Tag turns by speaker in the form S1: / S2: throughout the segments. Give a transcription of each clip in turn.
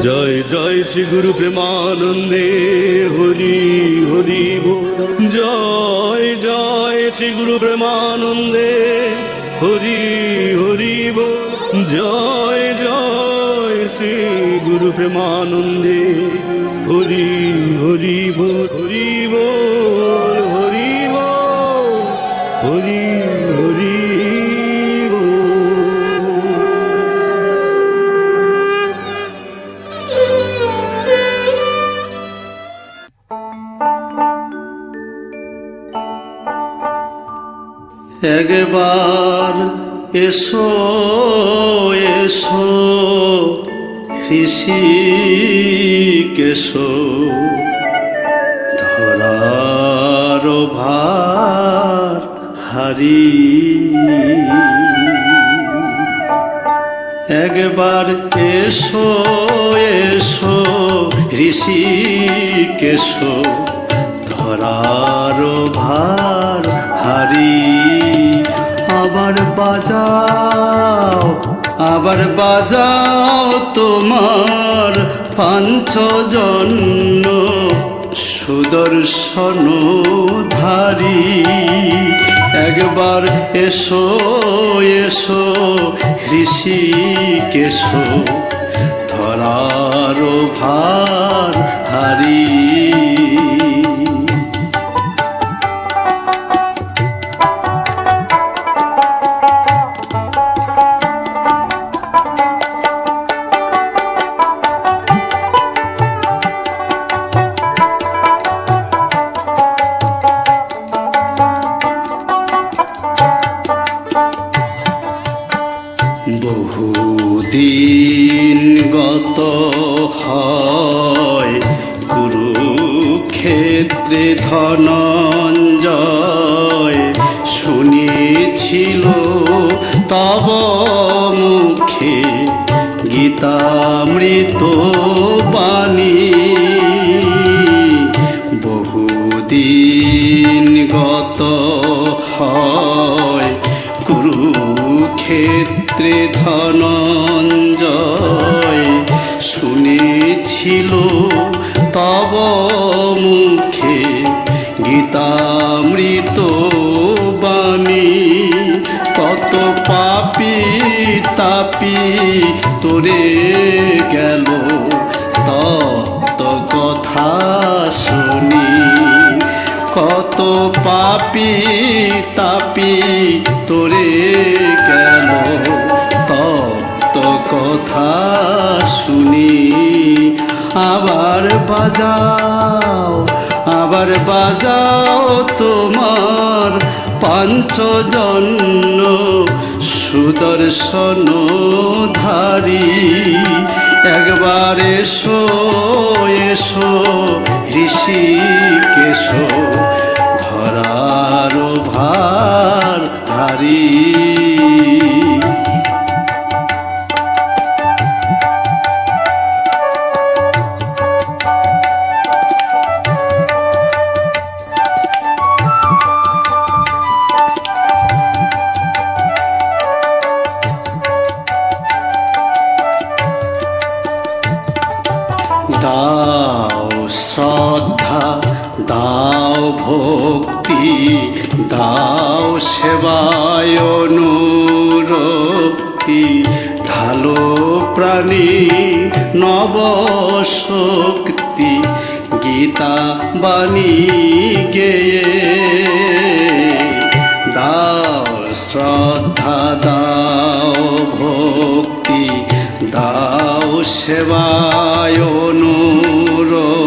S1: জয় জয় শ্রী গুরু প্রেমানন্দে, হরি হরি জয় জয় শ্রী গুরু প্রেমানন্দে, হরি হরি জয় জয় শ্রী গুরু প্রেমানন্দে, হরি হরি বোধ
S2: একবার এসো এসো, ঋষি কেশো। ধরার ভার হারি। একবার এসো এসো, ঋষি কেশো। ধরার ভার হারি। আবার বাজাও আবার বাজাও তোমার পাঞ্চজন্য সুদর্শন ধারি। একবার এসো এসো ঋষি কেশো ধরার ভার হারি। বহুদিন গত হয় গুরুক্ষেত্রে ধনঞ্জয়। শুনেছিল তব মুখে গীতামৃত বাণী। শুনেছিল তব মুখে গীতামৃত বাণী। কত পাপি তাপি তোরে গেল তত্ত্ব কথা শুনি। কত পাপি তাপি তোরে গেল। কথা শুনি। আবার বাজাও আবার বাজাও তোমার পাঞ্চজন্য সুদর্শন ধারী। একবার এসো এসো ঋষি কেশো অনুরক্তি ঢালো প্রাণী নব শক্তি গীতা বাণী গেয়ে। দাও শ্রদ্ধা, দাও ভক্তি, দাও সেবায় অনুরক্তি,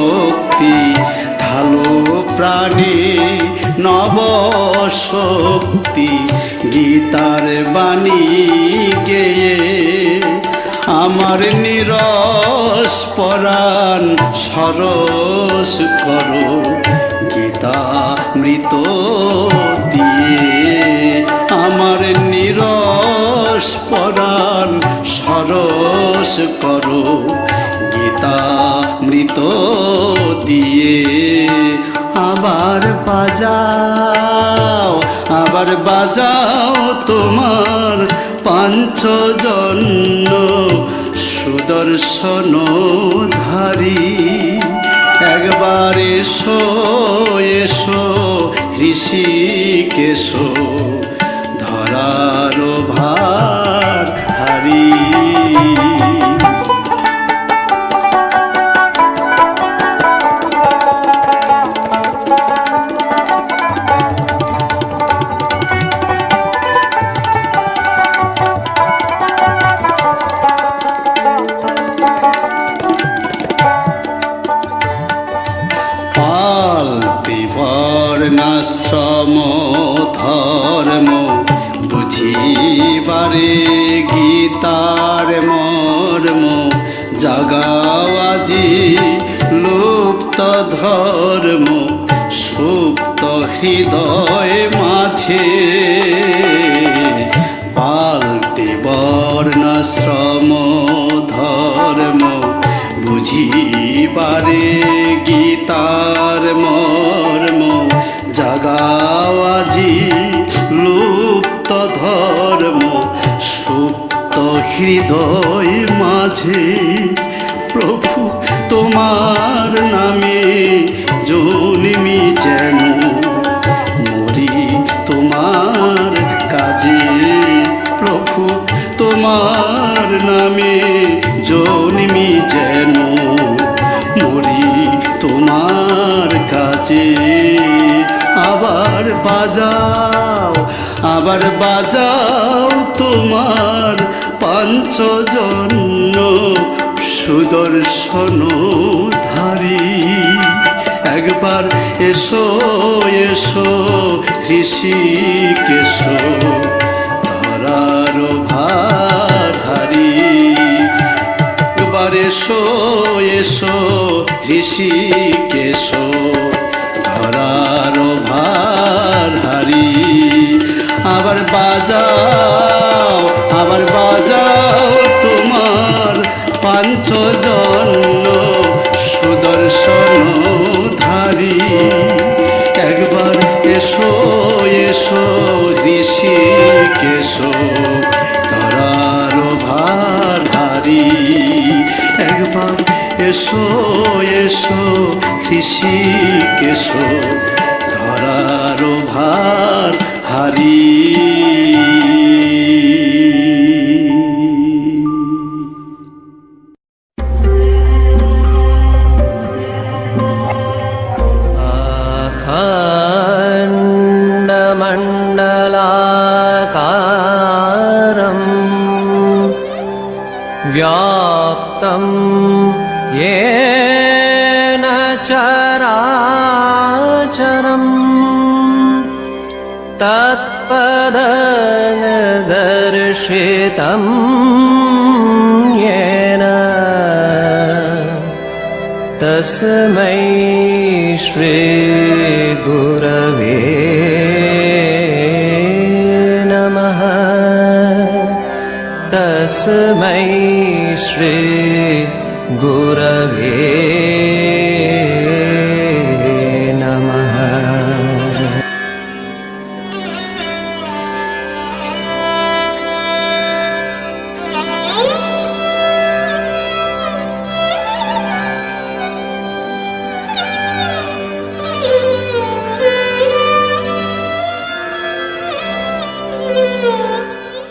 S2: ঢালো প্রাণী নব শক্তি গীতার বাণী গেয়ে আমার নিরস পরাণ সরস করো গীতামৃত দিয়ে। আমার নিরস পরাণ সরস করো গীতামৃত দিয়ে। আবার বাজাও আবার বাজাও তোমার পাঞ্চ জন্য সুদর্শন ধারী। একবার এসো এসো ঋষিকেশ। পাল্টি বর্ণাশ্রম ধর্ম বুঝিবারে গীতার মর্ম জাগাওয়াজি লুপ্ত ধর্ম সুপ্ত হৃদয় মাঝে পাল্টি হৃদয় মাঝে, প্রভু তোমার নামে জন্মি যেন মরি তোমার কাজে, প্রভু তোমার নামে জন্মি যেন মরি তোমার কাজে, আবার বাজাও আবার বাজাও তোমার পাঞ্চজন্য সুদর্শন ধারী। একবার এসো এসো, ঋষিকেশ, ধরার ভার হারি একবার এসো এসো, ঋষিকেশ, ধরার ভার আবার বাজাও আবার বাজাও। পাঞ্চজন্য সুদর্শন ধারী। একবার এসো এসো ঋষিকেশ ধরার ভার হারি একবার এসো এসো ঋষিকেশ ধরার ভার হারি
S3: तत्पददर्शितं येन। तस्मै श्रीगुरवे नमः। तस्मै श्रीगुरवे